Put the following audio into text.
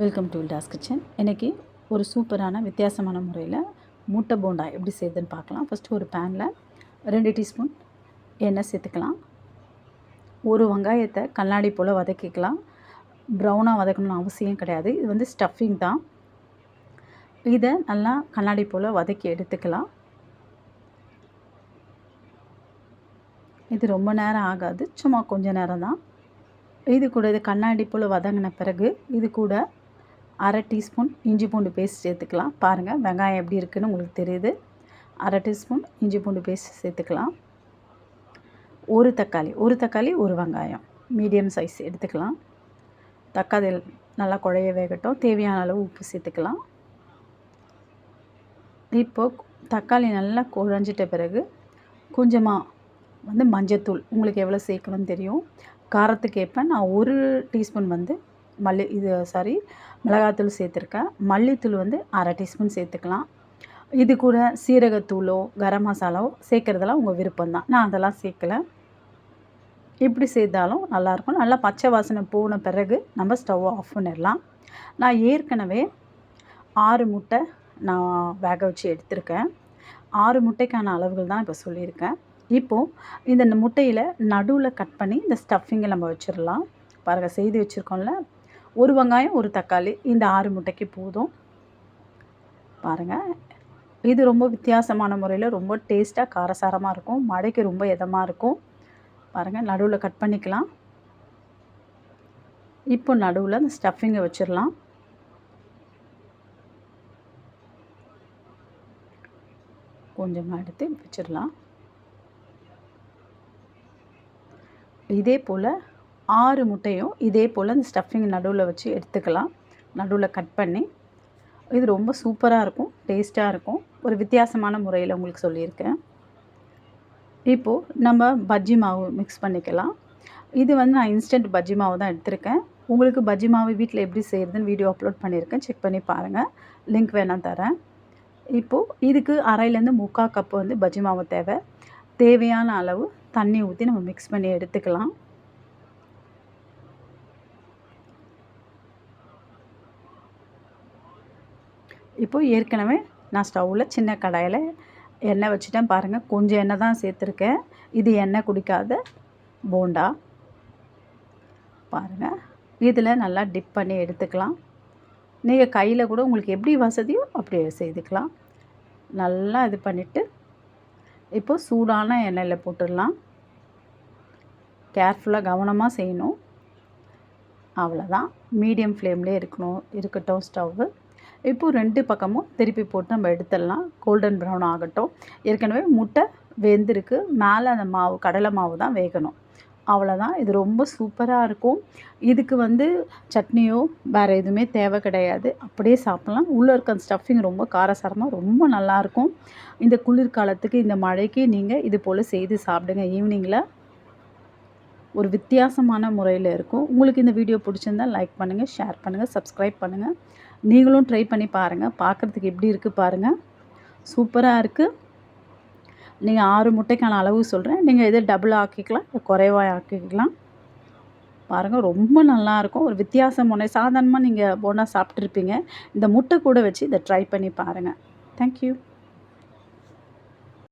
Welcome to வில்டாஸ் kitchen இன்றைக்கி ஒரு சூப்பரான வித்தியாசமான முறையில் முட்டை போண்டா எப்படி செய்யுதுன்னு பார்க்கலாம். ஃபஸ்ட்டு ஒரு பேனில் ரெண்டு டீஸ்பூன் எண்ணெய் சேர்த்துக்கலாம். ஒரு வெங்காயத்தை கண்ணாடி போல் வதக்கிக்கலாம். ப்ரௌனாக வதக்கணும்னு அவசியம் கிடையாது. இது வந்து ஸ்டஃபிங் தான். இதை நல்லா கண்ணாடி போல் வதக்கி எடுத்துக்கலாம். இது ரொம்ப நேரம் ஆகாது. சும்மா கொஞ்ச நேரம் தான். இது கூட இது கண்ணாடி போல் வதங்கின பிறகு இது கூட அரை டீஸ்பூன் இஞ்சி பூண்டு பேஸ்ட் சேர்த்துக்கலாம். பாருங்கள் வெங்காயம் எப்படி இருக்குதுன்னு உங்களுக்கு தெரியுது. அரை டீஸ்பூன் இஞ்சி பூண்டு பேஸ்ட் சேர்த்துக்கலாம். ஒரு தக்காளி ஒரு தக்காளி ஒரு வெங்காயம். மீடியம் சைஸ் எடுத்துக்கலாம். தக்காளி நல்லா குழைய வேகட்டும். தேவையான அளவு உப்பு சேர்த்துக்கலாம். இப்போது தக்காளி நல்லா குழஞ்சிட்ட பிறகு கொஞ்சமாக வந்து மஞ்சத்தூள் உங்களுக்கு எவ்வளோ சேர்க்கணும்னு தெரியும். காரத்துக்கு ஏற்ப நான் ஒரு டீஸ்பூன் வந்து மல்லி இது சாரி மிளகாத்தூள் சேர்த்துருக்கேன். மல்லித்தூள் வந்து அரை டீஸ்பூன் சேர்த்துக்கலாம். இது கூட சீரகத்தூளோ கரம் மசாலாவோ சேர்க்குறதெல்லாம் உங்கள் விருப்பம் தான் நான் அதெல்லாம் சேர்க்கலை. இப்படி செய்தாலும் நல்லாயிருக்கும். நல்லா பச்சை வாசனை போன பிறகு நம்ம ஸ்டவ்வை ஆஃப் பண்ணிடலாம். நான் ஏற்கனவே ஆறு முட்டை நான் வேக வச்சு எடுத்திருக்கேன். ஆறு முட்டைக்கான அளவுகள் தான் இப்போ சொல்லியிருக்கேன். இப்போது இந்த முட்டையில் நடுவில் கட் பண்ணி இந்த ஸ்டஃபிங்கை நம்ம வச்சிடலாம். பாருங்கள் செய்து வச்சுருக்கோம்ல? ஒரு வெங்காயம் ஒரு தக்காளி. இந்த ஆறு முட்டைக்கு போதும். பாருங்கள் இது ரொம்ப வித்தியாசமான முறையில் ரொம்ப டேஸ்ட்டாக காரசாரமாக இருக்கும். மடைக்கு ரொம்ப இதமாக இருக்கும். பாருங்கள் நடுவில் கட் பண்ணிக்கலாம். இப்போ நடுவில் அந்த ஸ்டஃபிங்கை வச்சிடலாம் கொஞ்சமாக எடுத்து வச்சிடலாம் இதே போல் ஆறு முட்டையும் இதே போல் அந்த ஸ்டஃபிங் நடுவில் வச்சு எடுத்துக்கலாம். நடுவில் கட் பண்ணி. இது ரொம்ப சூப்பராக இருக்கும் டேஸ்ட்டாக இருக்கும். ஒரு வித்தியாசமான முறையில் உங்களுக்கு சொல்லியிருக்கேன். இப்போது நம்ம பஜ்ஜி மாவு மிக்ஸ் பண்ணிக்கலாம். இது வந்து நான் இன்ஸ்டன்ட் பஜ்ஜி மாவு தான் எடுத்திருக்கேன். உங்களுக்கு பஜ்ஜி மாவு வீட்டில் எப்படி செய்கிறதுன்னு வீடியோ அப்லோட் பண்ணியிருக்கேன். செக் பண்ணி பாருங்கள் லிங்க் வேணால் தரேன். இப்போது இதுக்கு அரையிலேருந்து முக்கால் கப்பு வந்து பஜ்ஜி மாவு தேவை. தேவையான அளவு தண்ணி ஊற்றி நம்ம மிக்ஸ் பண்ணி எடுத்துக்கலாம். இப்போது ஏற்கனவே நான் ஸ்டவ்வில் சின்ன கடாயில் எண்ணெய் வச்சுட்டேன் பாருங்கள் கொஞ்சம் எண்ணெய் தான் சேர்த்துருக்கேன். இது எண்ணெய் குடிக்காத போண்டா. பாருங்கள் இதில் நல்லா டிப் பண்ணி எடுத்துக்கலாம். நீங்கள் கையில் கூட உங்களுக்கு எப்படி வசதியோ அப்படி செய்துக்கலாம். நல்லா இது பண்ணிவிட்டு இப்போது சூடான எண்ணெயில் போட்டுடலாம். கேர்ஃபுல்லாக கவனமாக செய்யணும். அவ்வளோதான் மீடியம் ஃப்ளேம்லேயே இருக்கணும் இருக்கட்டும் ஸ்டவ்வு. இப்போது ரெண்டு பக்கமும் திருப்பி போட்டு நம்ம எடுத்துடலாம். கோல்டன் ப்ரௌன் ஆகட்டும். ஏற்கனவே முட்டை வெந்திருக்கு. மேலே அந்த மாவு கடலை மாவு தான் வேகணும். அவ்வளோதான் இது ரொம்ப சூப்பராக இருக்கும். இதுக்கு வந்து சட்னியோ வேறு எதுவுமே தேவை கிடையாது. அப்படியே சாப்பிட்லாம். உள்ளே இருக்க அந்த ஸ்டஃபிங் ரொம்ப காரசாரமாக ரொம்ப நல்லாயிருக்கும் இந்த குளிர்காலத்துக்கு இந்த மழைக்கு நீங்கள் இது போல் செய்து சாப்பிடுங்க. ஈவினிங்கில் ஒரு வித்தியாசமான முறையில் இருக்கும். உங்களுக்கு இந்த வீடியோ பிடிச்சிருந்தால் லைக் பண்ணுங்கள் ஷேர் பண்ணுங்கள் சப்ஸ்கிரைப் பண்ணுங்கள் நீங்களும் ட்ரை பண்ணி பாருங்கள் பார்க்குறதுக்கு எப்படி இருக்குது பாருங்கள் சூப்பராக இருக்குது நீங்கள் ஆறு முட்டைக்கான அளவு சொல்கிறேன் நீங்கள் இதை டபுள் ஆக்கிக்கலாம் குறைவாக ஆக்கிக்கலாம். பாருங்கள் ரொம்ப நல்லாயிருக்கும் ஒரு வித்தியாசம் ஒன்று சாதாரணமாக நீங்கள் போனால் சாப்பிட்ருப்பீங்க இந்த முட்டை கூட வச்சு இதை ட்ரை பண்ணி பாருங்கள் தேங்க்யூ